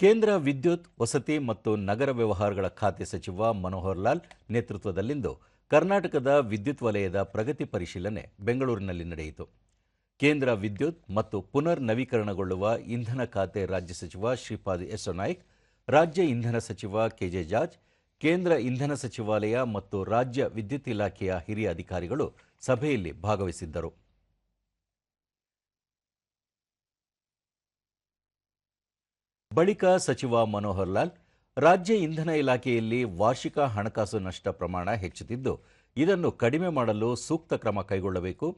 ಕೇಂದ್ರ ವಿದ್ಯುತ್, ವಸತಿ ಮತ್ತು ನಗರ ವ್ಯವಹಾರಗಳ ಖಾತೆ ಸಚಿವ ಮನೋಹರ್ ಲಾಲ್ ನೇತೃತ್ವದಲ್ಲಿಂದು ಕರ್ನಾಟಕದ ವಿದ್ಯುತ್ ವಲಯದ ಪ್ರಗತಿ ಪರಿಶೀಲನೆ ಬೆಂಗಳೂರಿನಲ್ಲಿ ನಡೆಯಿತು. ಕೇಂದ್ರ ವಿದ್ಯುತ್ ಮತ್ತು ಪುನರ್ ನವೀಕರಣಗೊಳ್ಳುವ ಇಂಧನ ಖಾತೆ ರಾಜ್ಯ ಸಚಿವ ಶ್ರೀಪಾದ್ ಯೆಸ್ಸೋ ನಾಯ್ಕ್, ರಾಜ್ಯ ಇಂಧನ ಸಚಿವ ಕೆಜೆ ಜಾರ್ಜ್, ಕೇಂದ್ರ ಇಂಧನ ಸಚಿವಾಲಯ ಮತ್ತು ರಾಜ್ಯ ವಿದ್ಯುತ್ ಇಲಾಖೆಯ ಹಿರಿಯ ಅಧಿಕಾರಿಗಳು ಸಭೆಯಲ್ಲಿ ಭಾಗವಹಿಸಿದ್ದರು. ಬಳಿಕ ಸಚಿವ ಮನೋಹರ್ ಲಾಲ್, ರಾಜ್ಯ ಇಂಧನ ಇಲಾಖೆಯಲ್ಲಿ ವಾರ್ಷಿಕ ಹಣಕಾಸು ನಷ್ಟ ಪ್ರಮಾಣ ಹೆಚ್ಚುತ್ತಿದ್ದು, ಇದನ್ನು ಕಡಿಮೆ ಮಾಡಲು ಸೂಕ್ತ ಕ್ರಮ ಕೈಗೊಳ್ಳಬೇಕು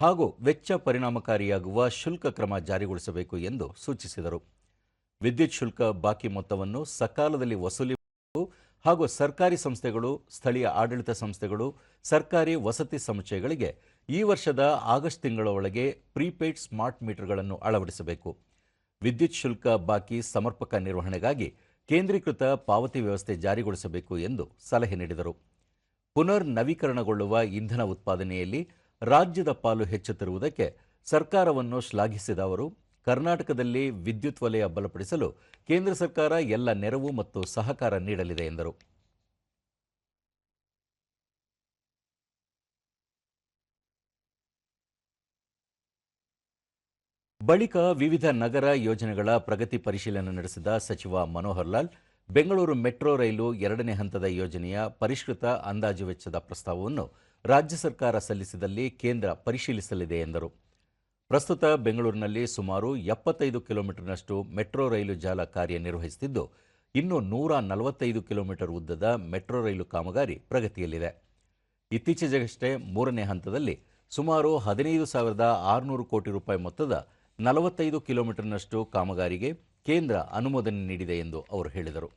ಹಾಗೂ ವೆಚ್ಚ ಪರಿಣಾಮಕಾರಿಯಾಗುವ ಶುಲ್ಕ ಕ್ರಮ ಜಾರಿಗೊಳಿಸಬೇಕು ಎಂದು ಸೂಚಿಸಿದರು. ವಿದ್ಯುತ್ ಶುಲ್ಕ ಬಾಕಿ ಮೊತ್ತವನ್ನು ಸಕಾಲದಲ್ಲಿ ವಸೂಲಿ ಹಾಗೂ ಸರ್ಕಾರಿ ಸಂಸ್ಥೆಗಳು, ಸ್ಥಳೀಯ ಆಡಳಿತ ಸಂಸ್ಥೆಗಳು, ಸರ್ಕಾರಿ ವಸತಿ ಸಮುಚ್ಚಯಗಳಿಗೆ ಈ ವರ್ಷದ ಆಗಸ್ಟ್ ತಿಂಗಳ ಒಳಗೆ ಪ್ರೀಪೇಯ್ಡ್ ಸ್ಮಾರ್ಟ್ ಮೀಟರ್ಗಳನ್ನು ಅಳವಡಿಸಬೇಕು. ವಿದ್ಯುತ್ ಶುಲ್ಕ ಬಾಕಿ ಸಮರ್ಪಕ ನಿರ್ವಹಣೆಗಾಗಿ ಕೇಂದ್ರೀಕೃತ ಪಾವತಿ ವ್ಯವಸ್ಥೆ ಜಾರಿಗೊಳಿಸಬೇಕು ಎಂದು ಸಲಹೆ ನೀಡಿದರು. ಪುನರ್ ನವೀಕರಣಗೊಳ್ಳುವ ಇಂಧನ ಉತ್ಪಾದನೆಯಲ್ಲಿ ರಾಜ್ಯದ ಪಾಲು ಹೆಚ್ಚುತ್ತಿರುವುದಕ್ಕೆ ಸರ್ಕಾರವನ್ನು ಶ್ಲಾಘಿಸಿದ ಅವರು, ಕರ್ನಾಟಕದಲ್ಲಿ ವಿದ್ಯುತ್ ವಲಯ ಬಲಪಡಿಸಲು ಕೇಂದ್ರ ಸರ್ಕಾರ ಎಲ್ಲ ನೆರವು ಮತ್ತು ಸಹಕಾರ ನೀಡಲಿದೆ ಎಂದರು. ಬಳಿಕ ವಿವಿಧ ನಗರ ಯೋಜನೆಗಳ ಪ್ರಗತಿ ಪರಿಶೀಲನೆ ನಡೆಸಿದ ಸಚಿವ ಮನೋಹರ್ ಲಾಲ್, ಬೆಂಗಳೂರು ಮೆಟ್ರೋ ರೈಲು ಎರಡನೇ ಹಂತದ ಯೋಜನೆಯ ಪರಿಷ್ಕೃತ ಅಂದಾಜು ವೆಚ್ಚದ ಪ್ರಸ್ತಾವವನ್ನು ರಾಜ್ಯ ಸರ್ಕಾರ ಸಲ್ಲಿಸಿದಲ್ಲಿ ಕೇಂದ್ರ ಪರಿಶೀಲಿಸಲಿದೆ ಎಂದರು. ಪ್ರಸ್ತುತ ಬೆಂಗಳೂರಿನಲ್ಲಿ ಸುಮಾರು ಎಪ್ಪತ್ತೈದು ಕಿಲೋಮೀಟರ್ನಷ್ಟು ಮೆಟ್ರೋ ರೈಲು ಜಾಲ ಕಾರ್ಯನಿರ್ವಹಿಸುತ್ತಿದ್ದು, ಇನ್ನು ನೂರ ನಲವತ್ತೈದು ಕಿಲೋಮೀಟರ್ ಉದ್ದದ ಮೆಟ್ರೋ ರೈಲು ಕಾಮಗಾರಿ ಪ್ರಗತಿಯಲ್ಲಿದೆ. ಇತ್ತೀಚೆಗಷ್ಟೇ ಮೂರನೇ ಹಂತದಲ್ಲಿ ಸುಮಾರು ಹದಿನೈದು ಸಾವಿರದ ಆರುನೂರು ಕೋಟಿ ರೂಪಾಯಿ ಮೊತ್ತದ ನಲವತ್ತೈದು ಕಿಲೋಮೀಟರ್ನಷ್ಟು ಕಾಮಗಾರಿಗೆ ಕೇಂದ್ರ ಅನುಮೋದನೆ ನೀಡಿದೆ ಎಂದು ಅವರು ಹೇಳಿದರು.